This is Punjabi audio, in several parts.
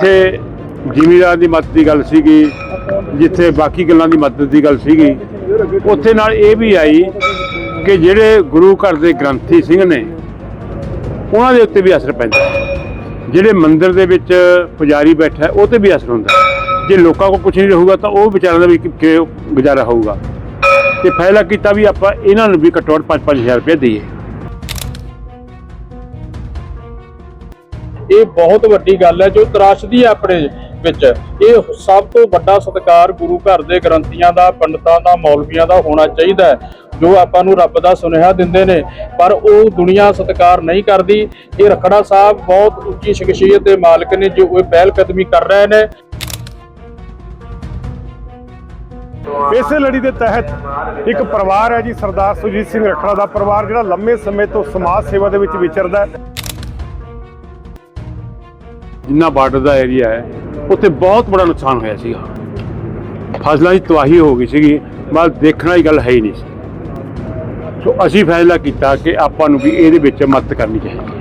ਜਿੱਥੇ ਜ਼ਿਮੀਦਾਰ ਦੀ ਮਦਦ ਦੀ ਗੱਲ ਸੀਗੀ, ਜਿੱਥੇ ਬਾਕੀ ਗੱਲਾਂ ਦੀ ਮਦਦ ਦੀ ਗੱਲ ਸੀਗੀ, ਉੱਥੇ ਨਾਲ ਇਹ ਵੀ ਆਈ ਕਿ ਜਿਹੜੇ ਗੁਰੂ ਘਰ ਦੇ ਗ੍ਰੰਥੀ ਸਿੰਘ ਨੇ, ਉਹਨਾਂ ਦੇ ਉੱਤੇ ਵੀ ਅਸਰ ਪੈਂਦਾ ਜਿਹੜੇ ਮੰਦਿਰ ਦੇ ਵਿੱਚ ਪੁਜਾਰੀ ਬੈਠਾ ਉਹ ਤੇ ਵੀ ਅਸਰ ਹੁੰਦਾ ਜੇ ਲੋਕਾਂ ਕੋਲ ਕੁਝ ਨਹੀਂ ਰਹੂਗਾ ਤਾਂ ਉਹ ਵਿਚਾਰਿਆਂ ਦਾ ਵੀ ਗੁਜ਼ਾਰਾ ਹੋਊਗਾ। ਤੇ ਫੈਸਲਾ ਕੀਤਾ ਵੀ ਆਪਾਂ ਇਹਨਾਂ ਨੂੰ ਵੀ ਘੱਟੋ ਘੱਟ 5-5000 ਰੁਪਏ ਦਈਏ। ਇਹ ਬਹੁਤ ਵੱਡੀ ਗੱਲ ਹੈ ਜੋ ਤਰਾਸ਼ਦੀ ਹੈ ਆਪਣੇ ਵਿੱਚ। ਇਹ ਸਭ ਤੋਂ ਵੱਡਾ ਸਤਿਕਾਰ ਗੁਰੂ ਘਰ ਦੇ ਗ੍ਰੰਥੀਆਂ ਦਾ, ਪੰਡਤਾਂ ਦਾ, ਮੌਲਵੀਆਂ ਦਾ ਹੋਣਾ ਚਾਹੀਦਾ ਹੈ, ਜੋ ਆਪਾਂ ਨੂੰ ਰੱਬ ਦਾ ਸੁਨੇਹਾ ਦਿੰਦੇ ਨੇ। ਪਰ ਉਹ ਦੁਨੀਆ ਸਤਿਕਾਰ ਨਹੀਂ ਕਰਦੀ। ਇਹ ਰਖੜਾ ਸਾਹਿਬ ਬਹੁਤ ਉੱਚੀ ਸ਼ਖਸੀਅਤ ਦੇ ਮਾਲਕ ਨੇ, ਜੋ ਇਹ ਪਹਿਲ ਕਦਮੀ ਕਰ ਰਹੇ ਨੇ। ਇਸੇ ਲੜੀ ਦੇ ਤਹਿਤ ਇੱਕ ਪਰਿਵਾਰ ਹੈ ਜੀ, ਸਰਦਾਰ ਸੁਜੀਤ ਸਿੰਘ ਰਖੜਾ ਦਾ ਪਰਿਵਾਰ, ਜਿਹੜਾ ਲੰਮੇ ਸਮੇਂ ਤੋਂ ਸਮਾਜ ਸੇਵਾ ਦੇ ਵਿੱਚ ਵਿਚਰਦਾ ਹੈ। ਜਿੰਨਾ ਬਾਰਡਰ ਦਾ ਏਰੀਆ ਹੈ, ਉੱਥੇ ਬਹੁਤ ਬੜਾ ਨੁਕਸਾਨ ਹੋਇਆ ਸੀਗਾ। ਫਸਲਾਂ ਦੀ ਤਬਾਹੀ ਹੋ ਗਈ ਸੀਗੀ, ਬਸ ਦੇਖਣ ਵਾਲੀ ਗੱਲ ਹੈ ਹੀ ਨਹੀਂ ਸੀ। ਸੋ ਅਸੀਂ ਫੈਸਲਾ ਕੀਤਾ ਕਿ ਆਪਾਂ ਨੂੰ ਵੀ ਇਹਦੇ ਵਿੱਚ ਮਦਦ ਕਰਨੀ ਚਾਹੀਦੀ ਹੈ।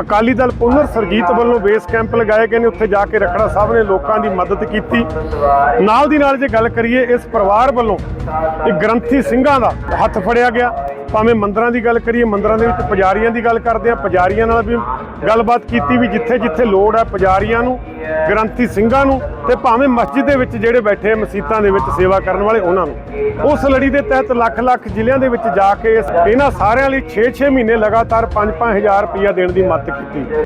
ਅਕਾਲੀ ਦਲ ਪੁਨਰ ਸਰਜੀਤ ਵੱਲੋਂ ਬੇਸ ਕੈਂਪ ਲਗਾਏ ਗਏ ਨੇ, ਉੱਥੇ ਜਾ ਕੇ ਰਖੜਾ ਸਾਹਿਬ ਨੇ ਲੋਕਾਂ ਦੀ ਮਦਦ ਕੀਤੀ। ਨਾਲ ਦੀ ਨਾਲ ਜੇ ਗੱਲ ਕਰੀਏ, ਇਸ ਪਰਿਵਾਰ ਵੱਲੋਂ ਇਹ ਗ੍ਰੰਥੀ ਸਿੰਘਾਂ ਦਾ ਹੱਥ ਫੜਿਆ ਗਿਆ। ਭਾਵੇਂ ਮੰਦਰਾਂ ਦੀ ਗੱਲ ਕਰੀਏ ਮੰਦਰਾਂ ਦੇ ਵਿੱਚ ਪੁਜਾਰੀਆਂ ਦੀ ਗੱਲ ਕਰਦੇ ਆ ਪੁਜਾਰੀਆਂ ਨਾਲ ਵੀ ਗੱਲਬਾਤ ਕੀਤੀ ਵੀ ਜਿੱਥੇ ਜਿੱਥੇ ਲੋੜ ਹੈ ਪੁਜਾਰੀਆਂ ਨੂੰ ਗ੍ਰੰਥੀ ਸਿੰਘਾਂ ਨੂੰ ਤੇ ਭਾਵੇਂ ਮਸਜਿਦ ਦੇ ਵਿੱਚ ਜਿਹੜੇ ਬੈਠੇ ਆ, ਮਸੀਤਾਂ ਦੇ ਵਿੱਚ ਸੇਵਾ ਕਰਨ ਵਾਲੇ ਉਹਨਾਂ ਨੂੰ ਉਸ ਲੜੀ ਦੇ ਤਹਿਤ ਲੱਖ ਲੱਖ ਜ਼ਿਲ੍ਹਿਆਂ ਦੇ ਵਿੱਚ ਜਾ ਕੇ ਇਸ- ਇਹਨਾਂ ਸਾਰਿਆਂ ਲਈ 6-6 ਮਹੀਨੇ ਲਗਾਤਾਰ 5-5000 ਰੁਪਇਆ ਦੇਣ ਦੀ ਮਦਦ ਕੀਤੀ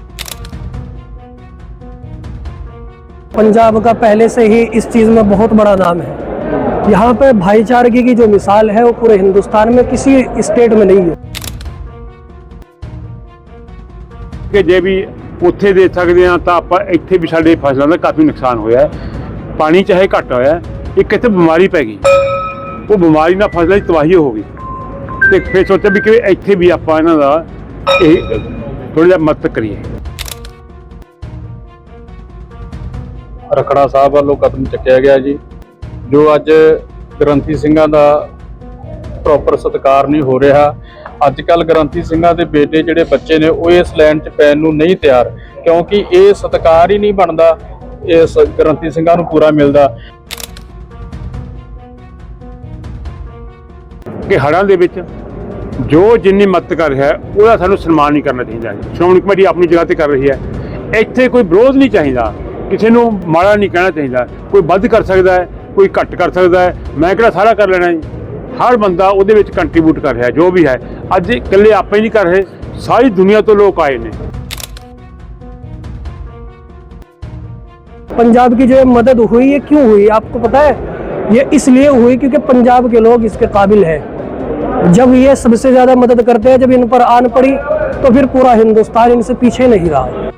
पंजाब का पहले से ही इस चीज़ में बहुत बड़ा नाम है यहाँ पे भाईचारगी की जो मिसाल है वो पूरे हिंदुस्तान में किसी स्टेट में नहीं है ਕਿ ਜੇ ਵੀ ਉੱਥੇ ਦੇ ਸਕਦੇ ਆ ਤਾਂ ਆਪਾਂ ਇੱਥੇ ਵੀ ਸਾਡੇ ਫਸਲਾਂ ਦਾ ਕਾਫੀ ਨੁਕਸਾਨ ਹੋਇਆ ਹੈ ਪਾਣੀ ਚਾਹੇ ਘੱਟ ਹੋਇਆ ਹੈ, ਇੱਕ ਇੱਥੇ ਬਿਮਾਰੀ ਪੈ ਗਈ ਉਹ ਬਿਮਾਰੀ ਨਾਲ ਫਸਲਾਂ ਦੀ ਤਬਾਹੀ ਹੋ ਗਈ ਤੇ ਫਿਰ ਸੋਚਿਆ ਵੀ ਕਿ ਇੱਥੇ ਵੀ ਆਪਾਂ ਇਹਨਾਂ ਦਾ ਇਹ ਥੋੜਾ ਜਿਹਾ ਮਦਦ ਕਰੀਏ ਰਖੜਾ ਸਾਹਿਬ ਵੱਲੋਂ ਕਦਮ ਚੱਕਿਆ ਗਿਆ ਜੀ ਜੋ ਅੱਜ ਗ੍ਰੰਥੀ ਸਿੰਘਾਂ ਦਾ ਪ੍ਰੋਪਰ ਸਤਿਕਾਰ ਨਹੀਂ ਹੋ ਰਿਹਾ, ਅੱਜ ਕੱਲ ਗ੍ਰੰਥੀ ਸਿੰਘਾਂ ਦੇ ਬੇਟੇ ਜਿਹੜੇ ਬੱਚੇ ਨੇ, ਉਹ ਇਸ ਲਾਈਨ 'ਚ ਪੈਣ ਨੂੰ ਨਹੀਂ ਤਿਆਰ, ਕਿਉਂਕਿ ਇਹ ਸਤਿਕਾਰ ਹੀ ਨਹੀਂ ਬਣਦਾ, ਇਸ ਗ੍ਰੰਥੀ ਸਿੰਘਾਂ ਨੂੰ ਪੂਰਾ ਮਿਲਦਾ। ਕਿ ਹੜ੍ਹਾਂ ਦੇ ਵਿੱਚ ਜੋ ਜਿੰਨੀ ਮਦਦ ਕਰ ਰਿਹਾ ਉਹਦਾ ਸਾਨੂੰ ਸਨਮਾਨ ਨਹੀਂ ਕਰਨਾ ਚਾਹੀਦਾ ਸ਼੍ਰੋਮਣੀ ਕਮੇਟੀ ਆਪਣੀ ਜਗ੍ਹਾ ਤੇ ਕਰ ਰਹੀ ਹੈ। ਇੱਥੇ ਕੋਈ ਵਿਰੋਧ ਨਹੀਂ ਚਾਹੀਦਾ। ਕਿਸੇ ਨੂੰ ਮਾੜਾ ਨਹੀਂ ਕਹਿਣਾ ਚਾਹੀਦਾ। ਕੋਈ ਵੱਧ ਕਰ ਸਕਦਾ ਹੈ। ਕੋਈ ਘੱਟ ਕਰ ਸਕਦਾ ਹੈ ਮੈਂ ਕਿਹੜਾ ਸਾਰਾ ਕਰ ਲੈਣਾ ਹੈ ਹਰ ਬੰਦਾ ਉਹਦੇ ਵਿੱਚ ਕੰਟਰੀਬਿਊਟ ਕਰ ਰਿਹਾ ਜੋ ਵੀ ਹੈ ਅੱਜ ਇਕੱਲੇ ਆਪਾਂ ਹੀ ਨਹੀਂ ਕਰ ਰਹੇ ਸਾਰੀ ਦੁਨੀਆ ਤੋਂ ਲੋਕ ਆਏ ਨੇ पंजाब की जो ये मदद हुई ये क्यों हुई आपको पता है ये इसलिए हुई क्योंकि पंजाब के लोग इसके काबिल हैं जब ये सबसे ज़्यादा मदद करते हैं जब इन पर आन पड़ी तो फिर पूरा हिंदुस्तान इनसे पीछे नहीं रहा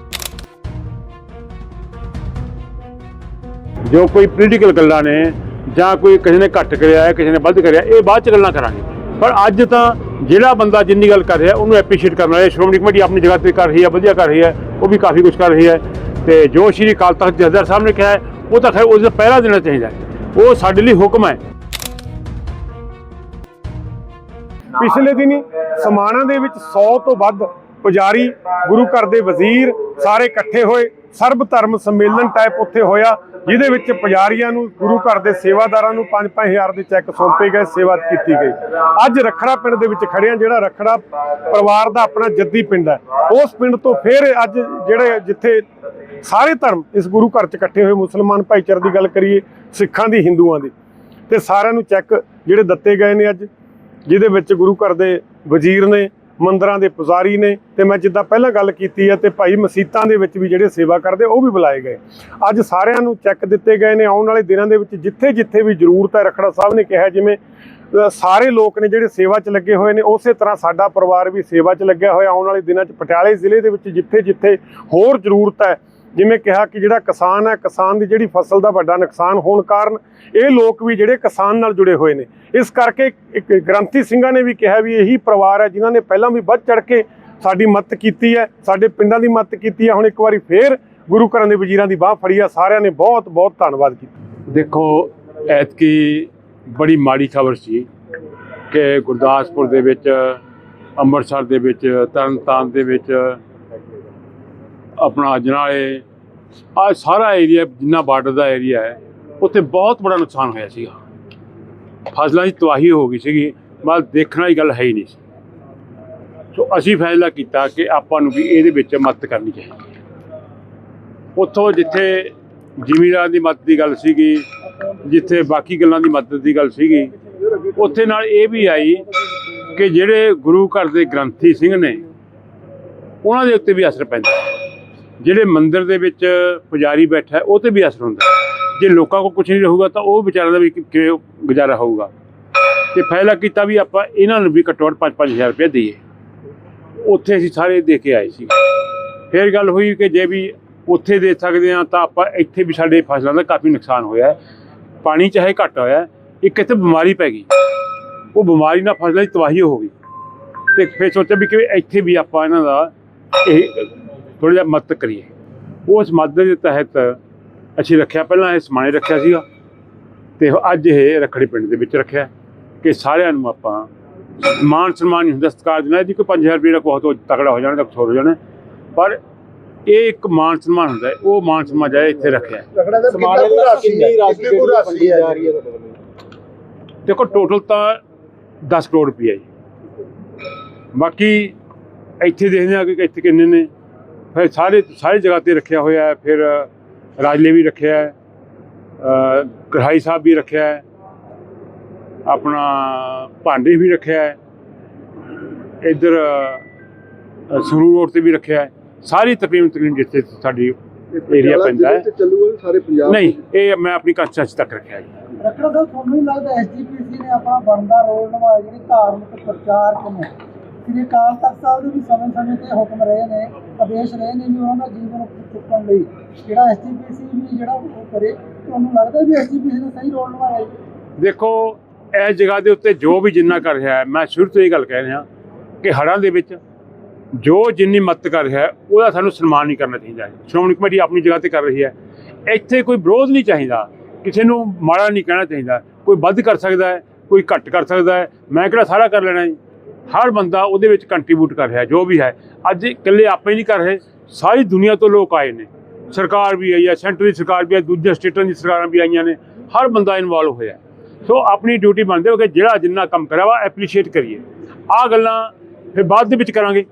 ਜੋ ਕੋਈ ਪੋਲੀਟੀਕਲ ਗੱਲਾਂ ਨੇ ਜਾਂ ਕੋਈ ਕਿਸੇ ਨੇ ਘੱਟ ਕਰਿਆ ਹੈ ਕਿਸੇ ਨੇ ਵੱਧ ਕਰਿਆ, ਇਹ ਬਾਅਦ ਚ ਗੱਲਾਂ ਕਰਾਂਗੇ। ਪਰ ਅੱਜ ਤਾਂ ਜਿਹੜਾ ਬੰਦਾ ਜਿੰਨੀ ਗੱਲ ਕਰ ਰਿਹਾ, ਉਹਨੂੰ ਐਪਰੀਸ਼ੀਏਟ ਕਰਨਾ ਵਾਲੇ ਸ਼੍ਰੋਮਣੀ ਕਮੇਟੀ ਆਪਣੀ ਜਗ੍ਹਾ ਤੇ ਕਰ ਰਹੀ ਹੈ, ਵਧੀਆ ਕਰ ਰਹੀ ਹੈ, ਉਹ ਵੀ ਕਾਫੀ ਕੁਝ ਕਰ ਰਹੀ ਹੈ। ਤੇ ਜੋ ਸ਼੍ਰੀ ਅਕਾਲ ਤਖਤ ਜਥੇਦਾਰ ਸਾਹਿਬ ਨੇ ਕਿਹਾ ਹੈ, ਉਹ ਤਾਂ ਖੈਰ ਉਸ ਦਾ ਪਹਿਰਾ ਦੇਣਾ ਚਾਹੀਦਾ ਉਹ ਸਾਡੇ ਲਈ ਹੁਕਮ ਹੈ। ਪਿਛਲੇ ਦਿਨੀ ਸਮਾਣਾ ਦੇ ਵਿੱਚ 100 ਤੋਂ ਵੱਧ ਪੁਜਾਰੀ, ਗੁਰੂ ਘਰ ਦੇ ਵਜ਼ੀਰ ਸਾਰੇ ਇਕੱਠੇ ਹੋਏ। ਸਰਬ ਧਰਮ ਸੰਮੇਲਨ ਟਾਈਪ ਉੱਥੇ ਹੋਇਆ, ਜਿਹਦੇ ਵਿੱਚ ਪੁਜਾਰੀਆਂ ਨੂੰ, ਗੁਰੂ ਘਰ ਦੇ ਸੇਵਾਦਾਰਾਂ ਨੂੰ 5-5000 ਦੇ ਚੈੱਕ ਸੌਂਪੇ ਗਏ, ਸੇਵਾ ਕੀਤੀ ਗਈ। ਅੱਜ ਰਖੜਾ ਪਿੰਡ ਦੇ ਵਿੱਚ ਖੜੇ ਜਿਹੜਾ ਰਖੜਾ ਪਰਿਵਾਰ ਦਾ ਆਪਣਾ ਜੱਦੀ ਪਿੰਡ ਹੈ। ਉਸ ਪਿੰਡ ਤੋਂ ਫਿਰ ਅੱਜ ਜਿਹੜੇ ਜਿੱਥੇ ਸਾਰੇ ਧਰਮ ਇਸ ਗੁਰੂ ਘਰ 'ਚ ਇਕੱਠੇ ਹੋਏ, ਮੁਸਲਮਾਨ ਭਾਈਚਾਰੇ ਦੀ ਗੱਲ ਕਰੀਏ, ਸਿੱਖਾਂ ਦੀ, ਹਿੰਦੂਆਂ ਦੀ, ਤੇ ਸਾਰਿਆਂ ਨੂੰ ਚੈੱਕ ਜਿਹੜੇ ਦਿੱਤੇ ਗਏ ਨੇ ਅੱਜ, ਜਿਹਦੇ ਵਿੱਚ ਗੁਰੂ ਘਰ ਦੇ ਵਜ਼ੀਰ ਨੇ ਮੰਦਰਾਂ ਦੇ ਪੁਜ਼ਾਰੀ ਨੇ ਤੇ ਮੈਂ ਜਿੱਦਾਂ ਪਹਿਲਾਂ ਗੱਲ ਕੀਤੀ ਹੈ ਤੇ ਭਾਈ ਮਸੀਤਾਂ ਦੇ ਵਿੱਚ ਵੀ ਜਿਹੜੇ ਸੇਵਾ ਕਰਦੇ, ਉਹ ਵੀ ਬੁਲਾਏ ਗਏ। ਅੱਜ ਸਾਰਿਆਂ ਨੂੰ ਚੈੱਕ ਦਿੱਤੇ ਗਏ ਨੇ, ਆਉਣ ਵਾਲੇ ਦਿਨਾਂ ਦੇ ਵਿੱਚ ਜਿੱਥੇ ਜਿੱਥੇ ਵੀ ਜ਼ਰੂਰਤ ਹੈ, ਰਖੜਾ ਸਾਹਿਬ ਨੇ ਕਿਹਾ ਜਿਵੇਂ ਸਾਰੇ ਲੋਕ ਨੇ ਜਿਹੜੇ ਸੇਵਾ 'ਚ ਲੱਗੇ ਹੋਏ ਨੇ, ਉਸੇ ਤਰ੍ਹਾਂ ਸਾਡਾ ਪਰਿਵਾਰ ਵੀ ਸੇਵਾ 'ਚ ਲੱਗਿਆ ਹੋਇਆ, ਆਉਣ ਵਾਲੇ ਦਿਨਾਂ 'ਚ ਪਟਿਆਲੇ ਜ਼ਿਲ੍ਹੇ ਦੇ ਵਿੱਚ ਜਿੱਥੇ ਜਿੱਥੇ ਹੋਰ ਜ਼ਰੂਰਤ ਹੈ ਜਿਵੇਂ ਕਿਹਾ ਕਿ ਜਿਹੜਾ ਕਿਸਾਨ ਹੈ, ਕਿਸਾਨ ਦੀ ਜਿਹੜੀ ਫਸਲ ਦਾ ਵੱਡਾ ਨੁਕਸਾਨ ਹੋਣ ਕਾਰਨ ਇਹ ਲੋਕ ਵੀ ਜਿਹੜੇ ਕਿਸਾਨ ਨਾਲ ਜੁੜੇ ਹੋਏ ਨੇ। ਇਸ ਕਰਕੇ ਇੱਕ ਗ੍ਰੰਥੀ ਸਿੰਘਾਂ ਨੇ ਵੀ ਕਿਹਾ ਵੀ ਇਹੀ ਪਰਿਵਾਰ ਹੈ ਜਿਨ੍ਹਾਂ ਨੇ ਪਹਿਲਾਂ ਵੀ ਵੱਧ ਚੜ ਕੇ ਸਾਡੀ ਮਦਦ ਕੀਤੀ ਹੈ, ਸਾਡੇ ਪਿੰਡਾਂ ਦੀ ਮਦਦ ਕੀਤੀ ਹੈ। ਹੁਣ ਇੱਕ ਵਾਰੀ ਫੇਰ ਗੁਰੂ ਘਰਾਂ ਦੇ ਵਜ਼ੀਰਾਂ ਦੀ ਬਾਹ ਫੜੀ ਆ ਸਾਰਿਆਂ ਨੇ ਬਹੁਤ ਬਹੁਤ ਧੰਨਵਾਦ ਕੀਤਾ। ਦੇਖੋ, ਐਤਕੀ ਬੜੀ ਮਾੜੀ ਖਬਰ ਸੀ ਕਿ ਗੁਰਦਾਸਪੁਰ ਦੇ ਵਿੱਚ, ਅੰਮ੍ਰਿਤਸਰ ਦੇ ਵਿੱਚ, ਤਰਨਤਾਰਨ ਦੇ ਵਿੱਚ ਆਪਣਾ ਅਜਨਾਲੇ ਆ ਸਾਰਾ ਏਰੀਆ ਜਿੰਨਾ ਬਾਰਡਰ ਦਾ ਏਰੀਆ ਹੈ, ਉੱਥੇ ਬਹੁਤ ਬੜਾ ਨੁਕਸਾਨ ਹੋਇਆ ਸੀਗਾ। ਫਸਲਾਂ ਦੀ ਤਬਾਹੀ ਹੋ ਗਈ ਸੀਗੀ, ਬਸ ਦੇਖਣ ਵਾਲੀ ਗੱਲ ਹੈ ਹੀ ਨਹੀਂ ਸੀ। ਸੋ ਅਸੀਂ ਫੈਸਲਾ ਕੀਤਾ ਕਿ ਆਪਾਂ ਨੂੰ ਵੀ ਇਹਦੇ ਵਿੱਚ ਮਦਦ ਕਰਨੀ ਚਾਹੀਦੀ ਹੈ। ਉੱਥੋਂ ਜਿੱਥੇ ਜ਼ਿਮੀਂਦਾਰ ਦੀ ਮਦਦ ਦੀ ਗੱਲ ਸੀਗੀ, ਜਿੱਥੇ ਬਾਕੀ ਗੱਲਾਂ ਦੀ ਮਦਦ ਦੀ ਗੱਲ ਸੀਗੀ, ਉੱਥੇ ਨਾਲ ਇਹ ਵੀ ਆਈ ਕਿ ਜਿਹੜੇ ਗੁਰੂ ਘਰ ਦੇ ਗ੍ਰੰਥੀ ਸਿੰਘ ਨੇ, ਉਹਨਾਂ ਦੇ ਉੱਤੇ ਵੀ ਅਸਰ ਪੈਂਦਾ। ਜਿਹੜੇ ਮੰਦਿਰ ਦੇ ਵਿੱਚ ਪੁਜਾਰੀ ਬੈਠਾ ਉਹ ਤੇ ਵੀ ਅਸਰ ਹੁੰਦਾ ਜੇ ਲੋਕਾਂ ਕੋਲ ਕੁਝ ਨਹੀਂ ਰਹੂਗਾ ਤਾਂ ਉਹ ਵਿਚਾਰਿਆਂ ਦਾ ਵੀ ਕਿਵੇਂ ਗੁਜ਼ਾਰਾ ਹੋਊਗਾ। ਤੇ ਫੈਸਲਾ ਕੀਤਾ ਵੀ ਆਪਾਂ ਇਹਨਾਂ ਨੂੰ ਵੀ ਘੱਟੋ ਘੱਟ 5-5000 ਰੁਪਏ ਦਈਏ। ਉੱਥੇ ਅਸੀਂ ਸਾਰੇ ਦੇ ਕੇ ਆਏ ਸੀ। ਫਿਰ ਗੱਲ ਹੋਈ ਕਿ ਜੇ ਵੀ ਉੱਥੇ ਦੇ ਸਕਦੇ ਆ ਤਾਂ ਆਪਾਂ ਇੱਥੇ ਵੀ ਸਾਡੇ ਫਸਲਾਂ ਦਾ ਕਾਫੀ ਨੁਕਸਾਨ ਹੋਇਆ ਪਾਣੀ ਚਾਹੇ ਘੱਟ ਹੋਇਆ ਇੱਕ ਇੱਥੇ ਬਿਮਾਰੀ ਪੈ ਗਈ। ਉਹ ਬਿਮਾਰੀ ਨਾਲ ਫਸਲਾਂ ਦੀ ਤਬਾਹੀ ਹੋ ਗਈ। ਤੇ ਫਿਰ ਸੋਚਿਆ ਵੀ ਕਿ ਇੱਥੇ ਵੀ ਆਪਾਂ ਇਹਨਾਂ ਦਾ ਇਹ ਥੋੜਾ ਜਿਹਾ ਮਦਦ ਕਰੀਏ। ਉਸ ਮਦਦ ਦੇ ਤਹਿਤ ਅਸੀਂ ਰੱਖਿਆ ਪਹਿਲਾਂ ਇਹ ਸਮਾਣੇ ਰੱਖਿਆ ਸੀਗਾ ਤੇ ਅੱਜ ਇਹ ਰਖੜੀ ਪਿੰਡ ਦੇ ਵਿੱਚ ਰੱਖਿਆ ਕਿ ਸਾਰਿਆਂ ਨੂੰ ਆਪਾਂ ਮਾਨ ਸਨਮਾਨ ਨਹੀਂ ਹੁੰਦਾ ਸਤਿਕਾਰ ਦੇਣਾ ਜੀ ਕੋਈ 5000 ਰੁਪਏ ਦਾ ਬਹੁਤ ਤਕੜਾ ਹੋ ਜਾਣਾ ਤਾਂ ਹੋਰ ਹੋ ਜਾਣਾ। ਪਰ ਇਹ ਇੱਕ ਮਾਨ ਸਨਮਾਨ ਹੁੰਦਾ ਹੈ, ਉਹ ਮਾਨ ਸਨਮਾਨ ਜਾਏ ਇੱਥੇ ਰੱਖਿਆ। ਹੈ। ਕੁ ਹੈ? ਕੁ ਹੈ? ਦੇਖੋ ਟੋਟਲ ਤਾਂ 10 ਕਰੋੜ ਰੁਪਈਆ ਜੀ। ਬਾਕੀ ਇੱਥੇ ਦੇਖਦੇ ਆ ਕਿ ਇੱਥੇ ਕਿੰਨੇ ਨੇ। ਫਿਰ ਸਾਰੇ ਸਾਰੀ ਜਗ੍ਹਾ ਤੇ ਰੱਖਿਆ ਹੋਇਆ ਹੈ ਫਿਰ ਰਾਜਲੇ ਵੀ ਰੱਖਿਆ ਹੈ ਅ, ਕੜਾਈ ਸਾਹਿਬ ਵੀ ਰੱਖਿਆ ਹੈ ਆਪਣਾ ਭਾਂਡੇ ਵੀ ਰੱਖਿਆ ਹੈ ਇੱਧਰ ਅ, ਸੰਗਰੂਰ ਰੋਡ ਤੇ ਵੀ ਰੱਖਿਆ ਹੈ ਸਾਰੀ ਤਕਰੀਬਨ ਤਕਰੀਬਨ ਜਿੱਥੇ ਸਾਡੀ ਏਰੀਆ ਪੈਂਦਾ ਹੈ। ਨਹੀਂ ਇਹ ਮੈਂ ਆਪਣੀ ਕੰਸਟਰਕਸ਼ਨ ਤੱਕ ਰੱਖਿਆ ਜੀ। ਰੱਖਣਾ ਤਾਂ ਤੁਹਾਨੂੰ ਨਹੀਂ ਲੱਗਦਾ ਐਸਜੀਪੀਸੀ ਨੇ ਆਪਣਾ ਬਣਦਾ ਰੋਲ ਨਿਭਾਇਆ ਜਿਹੜੀ ਧਾਰਮਿਕ ਪ੍ਰਚਾਰਕ ਨੇ ਸ੍ਰੀ ਅਕਾਲ ਤਖਤ ਸਾਹਿਬ ਦੇ ਵੀ ਸਮੇਂ-ਸਮੇਂ ਤੇ ਹੁਕਮ ਰਹੇ ਨੇ, ਆਦੇਸ਼ ਰਹੇ ਨੇ ਵੀ ਉਹਨਾਂ ਦਾ ਜੀਵਨ ਚੁੱਕਣ ਲਈ, ਜਿਹੜਾ ਐਸਜੀਪੀਸੀ ਵੀ ਜਿਹੜਾ ਉਹ ਕਰੇ, ਤੁਹਾਨੂੰ ਲੱਗਦਾ ਵੀ ਐਸਜੀਪੀਸੀ ਨੇ ਸਹੀ ਰੋਲ ਨਿਭਾਇਆ ਦੇਖੋ, ਇਸ ਜਗ੍ਹਾ ਦੇ ਉੱਤੇ ਜੋ ਵੀ ਜਿੰਨਾ ਕਰ ਰਿਹਾ ਮੈਂ ਸ਼ੁਰੂ ਤੋਂ ਇਹ ਗੱਲ ਕਹਿ ਰਿਹਾ ਕਿ ਹੜ੍ਹਾਂ ਦੇ ਵਿੱਚ ਜੋ ਜਿੰਨੀ ਮਦਦ ਕਰ ਰਿਹਾ ਉਹਦਾ ਸਾਨੂੰ ਸਨਮਾਨ ਨਹੀਂ ਕਰਨਾ ਚਾਹੀਦਾ ਸ਼੍ਰੋਮਣੀ ਕਮੇਟੀ ਆਪਣੀ ਜਗ੍ਹਾ ਤੇ ਕਰ ਰਹੀ ਹੈ। ਇੱਥੇ ਕੋਈ ਵਿਰੋਧ ਨਹੀਂ ਚਾਹੀਦਾ, ਕਿਸੇ ਨੂੰ ਮਾੜਾ ਨਹੀਂ ਕਹਿਣਾ ਚਾਹੀਦਾ। ਕੋਈ ਵੱਧ ਕਰ ਸਕਦਾ ਹੈ, ਕੋਈ ਘੱਟ ਕਰ ਸਕਦਾ ਹੈ। ਮੈਂ ਕਿਹੜਾ ਸਾਰਾ ਕਰ ਲੈਣਾ ਜੀ? ਹਰ ਬੰਦਾ ਉਹਦੇ ਵਿੱਚ ਕੰਟਰੀਬਿਊਟ ਕਰ ਰਿਹਾ, ਜੋ ਵੀ ਹੈ। ਅੱਜ ਇਕੱਲੇ ਆਪੇ ਨਹੀਂ ਕਰ ਰਹੇ, ਸਾਰੀ ਦੁਨੀਆ ਤੋਂ ਲੋਕ ਆਏ ਨੇ। ਸਰਕਾਰ ਵੀ ਆਈ ਹੈ ਸੈਂਟਰ ਦੀ ਸਰਕਾਰ ਵੀ ਹੈ ਦੂਜੇ ਸਟੇਟਾਂ ਦੀ ਸਰਕਾਰਾਂ ਵੀ ਆਈਆਂ ਨੇ। ਹਰ ਬੰਦਾ ਇਨਵੋਲਵ ਹੋਇਆ ਸੋ ਆਪਣੀ ਡਿਊਟੀ ਬਣਦੇ ਹੋ ਕਿ ਜਿਹੜਾ ਜਿੰਨਾ ਕੰਮ ਕਰਿਆ ਵਾ ਐਪਰੀਸ਼ੀਏਟ ਕਰੀਏ। ਆਹ ਗੱਲਾਂ ਫਿਰ ਬਾਅਦ ਦੇ ਵਿੱਚ ਕਰਾਂਗੇ।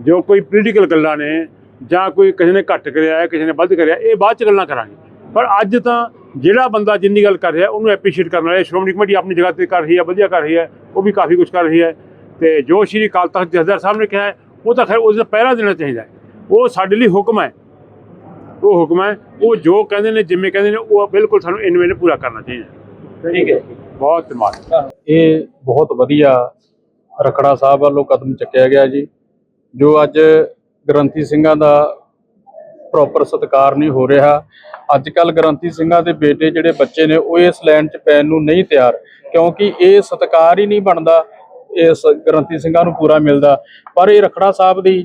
ਜੋ ਕੋਈ ਪੋਲੀਟੀਕਲ ਗੱਲਾਂ ਨੇ ਜਾਂ ਕੋਈ ਕਿਸੇ ਨੇ ਘੱਟ ਕਰਿਆ ਕਿਸੇ ਨੇ ਵੱਧ ਕਰਿਆ, ਇਹ ਬਾਅਦ ਚ ਗੱਲਾਂ ਕਰਾਂਗੇ। ਪਰ ਅੱਜ ਤਾਂ ਜਿਹੜਾ ਬੰਦਾ ਜਿੰਨੀ ਗੱਲ ਕਰ ਰਿਹਾ, ਉਹਨੂੰ ਐਪਰੀਸ਼ੀਏਟ ਕਰਨ ਵਾਲੇ ਸ਼੍ਰੋਮਣੀ ਕਮੇਟੀ ਆਪਣੀ ਜਗ੍ਹਾ ਤੇ ਕਰ ਰਹੀ ਹੈ, ਵਧੀਆ ਕਰ ਰਹੀ ਹੈ, ਉਹ ਵੀ ਕਾਫੀ ਕੁਝ ਕਰ ਰਹੀ ਹੈ। ਤੇ ਜੋ ਸ਼੍ਰੀ ਅਕਾਲ ਤਖਤ ਜਥੇਦਾਰ ਸਾਹਿਬ ਨੇ ਕਿਹਾ ਹੈ ਉਹ ਤਾਂ ਖੈਰ ਉਸ ਦਾ ਪਹਿਰਾ ਦੇਣਾ ਚਾਹੀਦਾ ਹੈ। ਉਹ ਸਾਡੇ ਲਈ ਹੁਕਮ ਹੈ। ਉਹ ਹੁਕਮ ਹੈ। ਉਹ ਜੋ ਕਹਿੰਦੇ ਨੇ ਜਿਵੇਂ ਕਹਿੰਦੇ ਨੇ ਉਹ ਬਿਲਕੁਲ ਸਾਨੂੰ ਇਨਵੇਂ ਪੂਰਾ ਕਰਨਾ ਚਾਹੀਦਾ ਠੀਕ ਹੈ। ਬਹੁਤ ਧੰਨਵਾਦ। ਇਹ ਬਹੁਤ ਵਧੀਆ ਰਖੜਾ ਸਾਹਿਬ ਵੱਲੋਂ ਕਦਮ ਚੱਕਿਆ ਗਿਆ ਜੀ ਜੋ ਅੱਜ ਗ੍ਰੰਥੀ ਸਿੰਘਾਂ ਦਾ ਪ੍ਰੋਪਰ ਸਤਿਕਾਰ ਨਹੀਂ ਹੋ ਰਿਹਾ। ਅੱਜ ਕੱਲ ਗ੍ਰੰਥੀ ਸਿੰਘਾਂ ਦੇ ਬੇਟੇ ਜਿਹੜੇ ਬੱਚੇ ਨੇ ਉਹ ਇਸ ਲਾਈਨ 'ਚ ਪੈਣ ਨੂੰ ਨਹੀਂ ਤਿਆਰ ਕਿਉਂਕਿ ਇਹ ਸਤਿਕਾਰ ਹੀ ਨਹੀਂ ਬਣਦਾ। ਇਸ ਗ੍ਰੰਥੀ ਸਿੰਘਾਂ ਨੂੰ ਪੂਰਾ ਮਿਲਦਾ। ਪਰ ਇਹ ਰਖੜਾ ਸਾਹਿਬ ਦੀ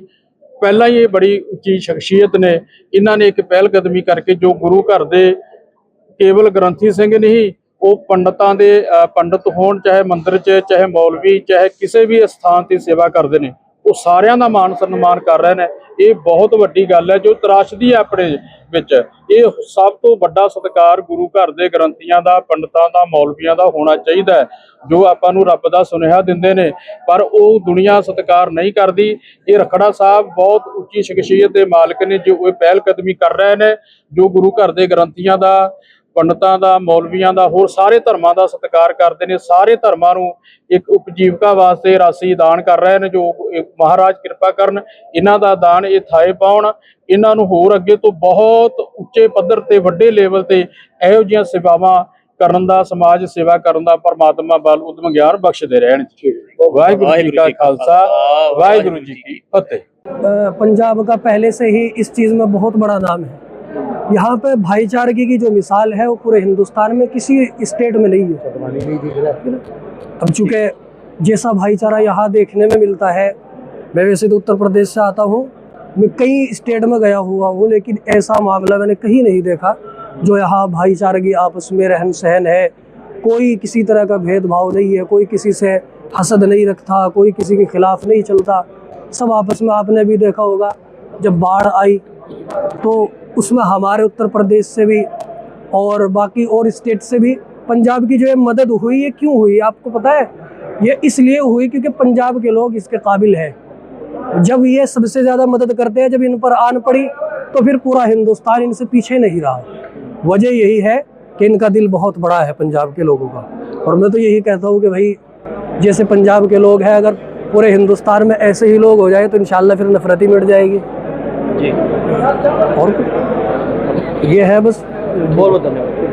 ਪਹਿਲਾਂ ਹੀ ਇਹ ਬੜੀ ਉੱਚੀ ਸ਼ਖਸੀਅਤ ਨੇ। ਇਹਨਾਂ ਨੇ ਇੱਕ ਪਹਿਲ ਕਦਮੀ ਕਰਕੇ ਜੋ ਗੁਰੂ ਘਰ ਦੇ ਕੇਵਲ ਗ੍ਰੰਥੀ ਸਿੰਘ ਨਹੀਂ ਉਹ ਪੰਡਤਾਂ ਦੇ ਅ, ਪੰਡਤ ਹੋਣ ਚਾਹੇ ਮੰਦਿਰ 'ਚ ਚਾਹੇ ਮੌਲਵੀ ਚਾਹੇ ਕਿਸੇ ਵੀ ਸਥਾਨ ਤੇ ਸੇਵਾ ਕਰਦੇ ਨੇ। ਉਹ ਸਾਰਿਆਂ ਦਾ ਮਾਨ ਸਨਮਾਨ ਕਰ ਰਹੇ ਨੇ। ਇਹ ਬਹੁਤ ਵੱਡੀ ਗੱਲ ਹੈ ਜੋ ਤਰਾਸ਼ਦੀ ਹੈ ਆਪਣੇ ਵਿੱਚ। ਇਹ ਸਭ ਤੋਂ ਵੱਡਾ ਸਤਿਕਾਰ ਗੁਰੂ ਘਰ ਦੇ ਗ੍ਰੰਥੀਆਂ ਦਾ, ਪੰਡਤਾਂ ਦਾ, ਮੌਲਵੀਆਂ ਦਾ ਹੋਣਾ ਚਾਹੀਦਾ ਹੈ, ਜੋ ਆਪਾਂ ਨੂੰ ਰੱਬ ਦਾ ਸੁਨੇਹਾ ਦਿੰਦੇ ਨੇ। ਪਰ ਉਹ ਦੁਨੀਆ ਸਤਿਕਾਰ ਨਹੀਂ ਕਰਦੀ। ਇਹ ਰਖੜਾ ਸਾਹਿਬ ਬਹੁਤ ਉੱਚੀ ਸ਼ਖਸੀਅਤ ਦੇ ਮਾਲਕ ਨੇ, ਜੋ ਇਹ ਪਹਿਲ ਕਦਮੀ ਕਰ ਰਹੇ ਨੇ, ਜੋ ਗੁਰੂ ਘਰ ਦੇ ਗ੍ਰੰਥੀਆਂ ਦਾ ਪੰਡਤਾਂ ਦਾ ਮੌਲਵੀਆਂ ਦਾ ਹੋਰ ਸਾਰੇ ਧਰਮਾਂ ਦਾ ਸਤਿਕਾਰ ਕਰਦੇ ਨੇ ਸਾਰੇ ਧਰਮਾਂ ਨੂੰ ਇੱਕ ਉਪਜੀਵਕਾ ਵਾਸਤੇ ਰਾਸ਼ੀ ਦਾਨ ਕਰ ਰਹੇ ਨੇ ਜੋ ਇਹ ਮਹਾਰਾਜ ਕਿਰਪਾ ਕਰਨ ਇਹਨਾਂ ਦਾ ਦਾਨ ਇਹ ਥਾਏ ਪਾਉਣ ਇਹਨਾਂ ਨੂੰ ਹੋਰ ਅੱਗੇ ਤੋਂ ਬਹੁਤ ਉੱਚੇ ਪੱਧਰ ਤੇ ਵੱਡੇ ਲੈਵਲ ਤੇ ਇਹੋ ਜਿਹੀਆਂ ਸੇਵਾਵਾਂ ਕਰਨ ਦਾ ਸਮਾਜ ਸੇਵਾ ਕਰਨ ਦਾ ਪਰਮਾਤਮਾ ਬਲ ਉਦਮ ਗਿਆਨ ਬਖਸ਼ਦੇ ਰਹਿਣ ਵਾਹਿਗੁਰੂ ਜੀ ਕਾ ਖਾਲਸਾ ਵਾਹਿਗੁਰੂ ਜੀ ਕੀ ਫਤਿਹ अ, पंजाब का पहले से ही इस चीज़ में बहुत बड़ा नाम है यहाँ पे भाईचारगी की जो मिसाल है, वो पूरे हिंदुस्तान में किसी स्टेट में नहीं है। अब चूँकि जैसा भाईचारा यहाँ देखने में मिलता है, मैं वैसे तो उत्तर प्रदेश से आता हूँ। मैं कई स्टेट में गया हुआ हूँ, लेकिन ऐसा मामला मैंने कहीं नहीं देखा जो यहाँ भाईचारगी आपस में रहन सहन है। कोई किसी तरह का भेदभाव नहीं है, कोई किसी से हसद नहीं रखता, कोई किसी के खिलाफ नहीं चलता। सब आपस में आपने भी देखा होगा, जब बाढ़ आई तो उसमें हमारे उत्तर प्रदेश से भी और बाकी और स्टेट से भी पंजाब की जो है मदद हुई है, क्यों हुई आपको पता है? ये इसलिए हुई क्योंकि पंजाब के लोग इसके काबिल हैं। जब ये सबसे ज़्यादा मदद करते हैं, जब इन पर आन पड़ी तो फिर पूरा हिंदुस्तान इनसे पीछे नहीं रहा। वजह यही है कि इनका दिल बहुत बड़ा है पंजाब के लोगों का। और मैं तो यही कहता हूँ कि भाई, जैसे पंजाब के लोग हैं, अगर पूरे हिंदुस्तान में ऐसे ही लोग हो जाए तो इंशाल्लाह फिर नफरत ही मिट जाएगी। जी और कुछ? ये है बस बहुत बहुत धन्यवाद